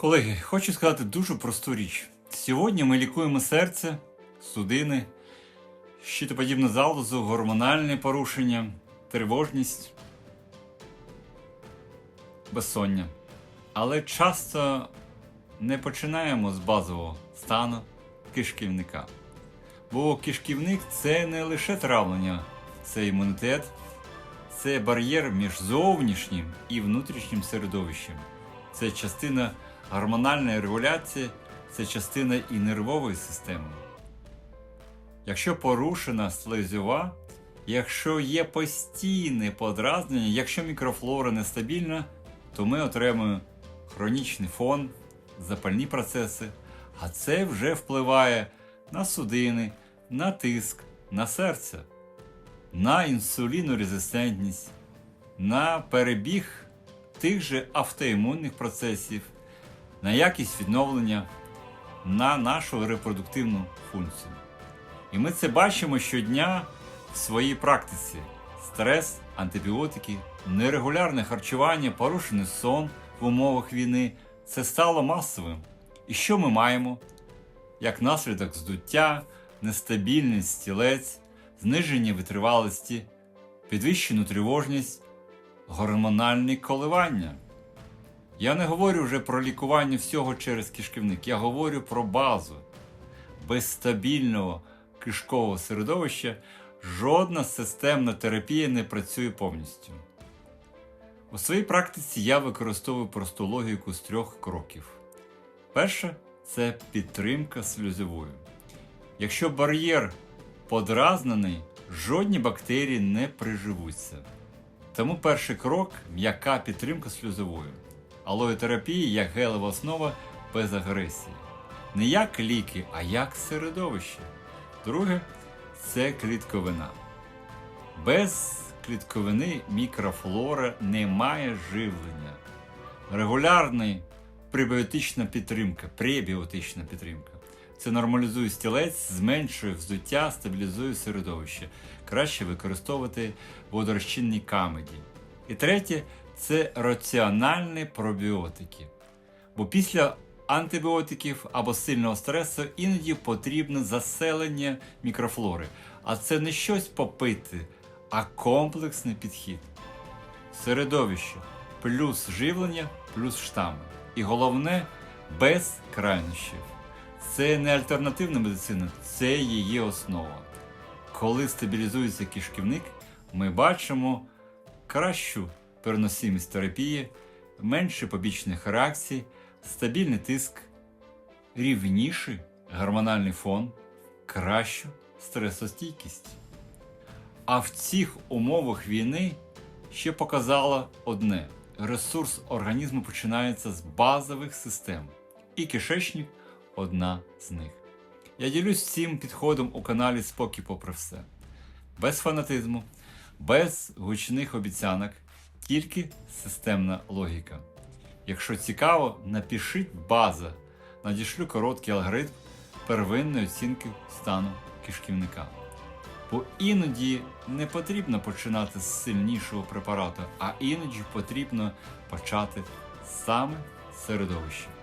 Колеги, хочу сказати дуже просту річ. Сьогодні ми лікуємо серце, судини, щитоподібну залозу, гормональне порушення, тривожність, безсоння. Але часто не починаємо з базового стану кишківника. Бо кишківник це не лише травлення, це імунітет, це бар'єр між зовнішнім і внутрішнім середовищем. Це частина гормональної регуляції, це частина і нервової системи. Якщо порушена слизова, якщо є постійне подразнення, якщо мікрофлора нестабільна, то ми отримуємо хронічний фон, запальні процеси, а це вже впливає на судини, на тиск, на серце, на інсулінорезистентність, на перебіг тих же автоімунних процесів, на якість відновлення, на нашу репродуктивну функцію. І ми це бачимо щодня в своїй практиці: стрес, антибіотики, нерегулярне харчування, порушений сон в умовах війни це стало масовим. І що ми маємо? Як наслідок здуття, нестабільність стілець, зниження витривалості, підвищену тривожність, гормональні коливання. Я не говорю вже про лікування всього через кишківник, я говорю про базу. Без стабільного кишкового середовища жодна системна терапія не працює повністю. У своїй практиці я використовую просту логіку з трьох кроків. Перше це підтримка сльозовою. Якщо бар'єр подразнений, жодні бактерії не приживуться. Тому перший крок м'яка підтримка сльозовою. Алоєтерапія як гелева основа без агресії. Не як ліки, а як середовище. Друге це клітковина. Без клітковини мікрофлора не має живлення. Регулярна пребіотична підтримка, пребіотична підтримка. Це нормалізує стілець, зменшує вздуття, стабілізує середовище. Краще використовувати водорозчинні камеді. І третє це раціональні пробіотики. Бо після антибіотиків або сильного стресу іноді потрібне заселення мікрофлори. А це не щось попити, а комплексний підхід. Середовище плюс живлення, плюс штами. І головне без крайнощів. Це не альтернативна медицина, це її основа. Коли стабілізується кишківник, ми бачимо кращу переносимість терапії, менше побічних реакцій, стабільний тиск, рівніший гормональний фон, кращу стресостійкість. А в цих умовах війни ще показало одне: ресурс організму починається з базових систем, і кишечник одна з них. Я ділюсь цим підходом у каналі Спокій попри все. Без фанатизму, без гучних обіцянок, тільки системна логіка. Якщо цікаво, напишіть база, надішлю короткий алгоритм первинної оцінки стану кишківника. Бо іноді не потрібно починати з сильнішого препарату, а іноді потрібно почати саме з середовища.